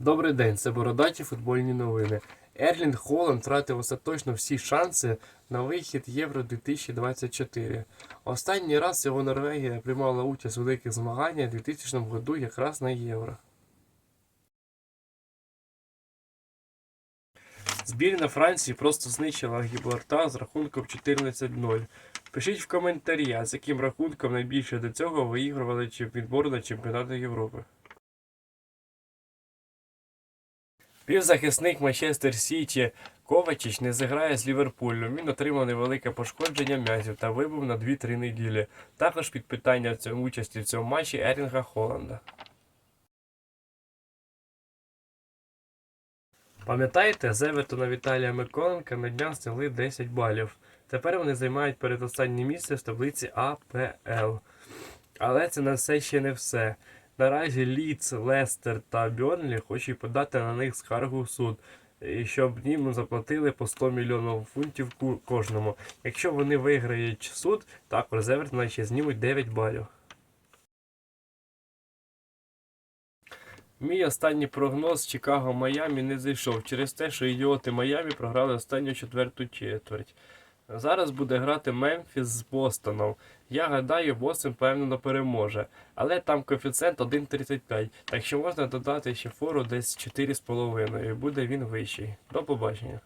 Добрий день, це бородаті футбольні новини. Ерлін Холланд втратив остаточно всі шанси на вихід Євро 2024. Останній раз його Норвегія приймала участь у великих змаганнях у 2000 году якраз на Євро. Збірна Франції просто знищила Гібралтар з рахунком 14-0. Пишіть в коментарі, з яким рахунком найбільше до цього виігрували відбор на чемпіонати Європи. Півзахисник Манчестер Сіті Ковачич не зіграє з Ліверпулем. Він отримав невелике пошкодження м'язів та вибув на 2-3 неділі. Також під питання в цьому участі в цьому матчі Ерінга Холланда. Пам'ятаєте, з Евертона Віталія Миколенка на днях зняли 10 балів. Тепер вони займають передостаннє місце в таблиці АПЛ. Але це на все ще не все. Наразі Ліц, Лестер та Бьорнлі хочуть подати на них скаргу в суд, щоб їм заплатили по 100 мільйонів фунтів кожному. Якщо вони виграють суд, також з Евертона ще знімуть 9 балів. Мій останній прогноз Чикаго Майамі не зайшов через те, що ідіоти Майамі програли останню четверту четверть. Зараз буде грати Мемфіс з Бостоном. Я гадаю, Бостон певно переможе, але там коефіцієнт 1,35, так що можна додати ще фору десь 4,5 і буде він вищий. До побачення.